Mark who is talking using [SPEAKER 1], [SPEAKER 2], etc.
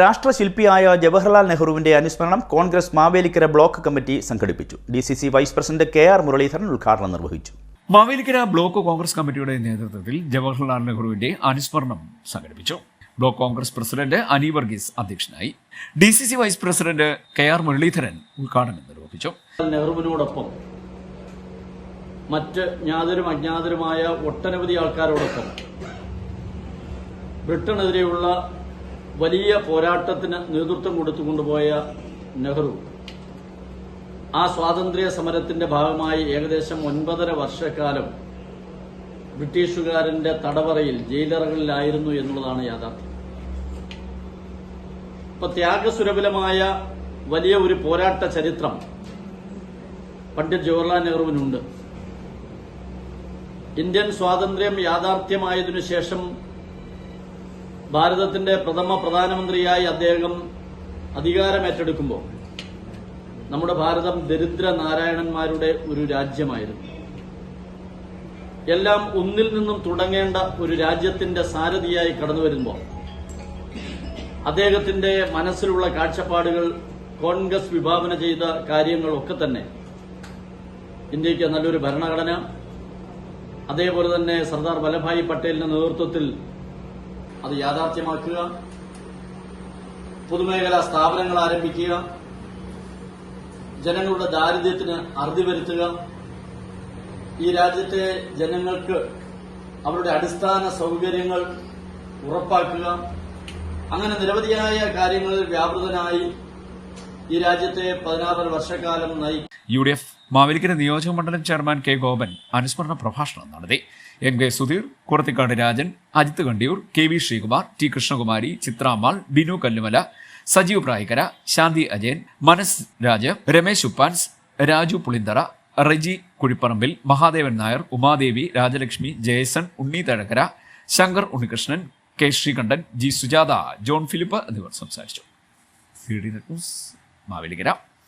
[SPEAKER 1] രാഷ്ട്രശില്പിയായ ജവഹർലാൽ നെഹ്റുവിന്റെ അനുസ്മരണം Congress Mavelikkara block committee സംഘടിപ്പിച്ചു. D C C vice president K R Muraleedharan ഉദ്ഘാടനം നിർവഹിച്ചു.
[SPEAKER 2] മാവേലിക്കര ബ്ലോക്ക് കോൺഗ്രസ് കമ്മിറ്റിയുടെ നേതൃത്വത്തിൽ ജവഹർലാൽ നെഹ്റുവിന്റെ അനുസ്മരണം സംഘടിപ്പിച്ചു. Block Congress president Ani Varghese അധ്യക്ഷനായി. D C C vice president K R Muraleedharan ഉദ്ഘാടനം നിർവഹിച്ചു.
[SPEAKER 3] നെഹ്റുവിനോടൊപ്പം മറ്റ് ജ്ഞാതരും അജ്ഞാതരുമായ ഒട്ടനവധി ആൾക്കാരോടൊപ്പം ബ്രിട്ടനെതിരെയുള്ള വലിയ പോരാട്ടത്തിന് നേതൃത്വം കൊടുത്തുകൊണ്ടുപോയ നെഹ്റു. ആ സ്വാതന്ത്ര്യ സമരത്തിന്റെ ഭാഗമായി ഏകദേശം ഒൻപതര വർഷക്കാലം ബ്രിട്ടീഷുകാരന്റെ തടവറയിൽ ജയിലറകളിലായിരുന്നു എന്നുള്ളതാണ് യാഥാർത്ഥ്യം. ഇപ്പൊ ത്യാഗസുരബലമായ വലിയ ഒരു പോരാട്ട ചരിത്രം പണ്ഡിറ്റ് ജവഹർലാൽ നെഹ്റുവിനുണ്ട്. ഇന്ത്യൻ സ്വാതന്ത്ര്യം യാഥാർത്ഥ്യമായതിനു ശേഷം ഭാരതത്തിന്റെ പ്രഥമ പ്രധാനമന്ത്രിയായി അദ്ദേഹം അധികാരമേറ്റെടുക്കുമ്പോൾ നമ്മുടെ ഭാരതം ദരിദ്ര നാരായണന്മാരുടെ ഒരു രാജ്യമായിരുന്നു. എല്ലാം ഒന്നിൽ നിന്നും തുടങ്ങേണ്ട ഒരു രാജ്യത്തിന്റെ സാരഥിയായി കടന്നു വരുമ്പോൾ അദ്ദേഹത്തിന്റെ മനസ്സിലുള്ള കാഴ്ചപ്പാടുകൾ കോൺഗ്രസ് വിഭാവന ചെയ്ത കാര്യങ്ങളൊക്കെ തന്നെ ഇന്ത്യയ്ക്ക് നല്ലൊരു ഭരണഘടന അതേപോലെ തന്നെ സർദാർ വല്ലഭായി പട്ടേലിന്റെ നേതൃത്വത്തിൽ അത് യാഥാർത്ഥ്യമാക്കുക. പൊതുമേഖലാ സ്ഥാപനങ്ങൾ ആരംഭിക്കുക. ജനങ്ങളുടെ ദാരിദ്ര്യത്തിന് അറുതി വരുത്തുക. ഈ രാജ്യത്തെ ജനങ്ങൾക്ക് അവരുടെ അടിസ്ഥാന സൗകര്യങ്ങൾ ഉറപ്പാക്കുക. അങ്ങനെ നിരവധിയായ കാര്യങ്ങളിൽ വ്യാപൃതനായി ഈ രാജ്യത്തെ പതിനാറര വർഷക്കാലം നയിക്കും
[SPEAKER 2] യു ഡി എഫ് മാവേലിക്കര നിയോജക മണ്ഡലം ചെയർമാൻ കെ ഗോപൻ അനുസ്മരണ പ്രഭാഷണം നടത്തി. M K Sudheer Kurathikad Rajan Ajith Kandiyoor K V Sreekumar T Krishnakumari Chithramal Binu Kallumala Sajeev Prayikkara Shanthi Ajayan Manas Raja Ramesh Uppans Raju Pulinthara Reji Kuzhipparambil Mahadevan Nair Umadevi Rajalakshmi Jayson Unni Thazhakkara Shankar Unnikrishnan K Sreekantan G Sujatha John Philip എന്നിവർ സംസാരിച്ചു. മാവേലിക്കര.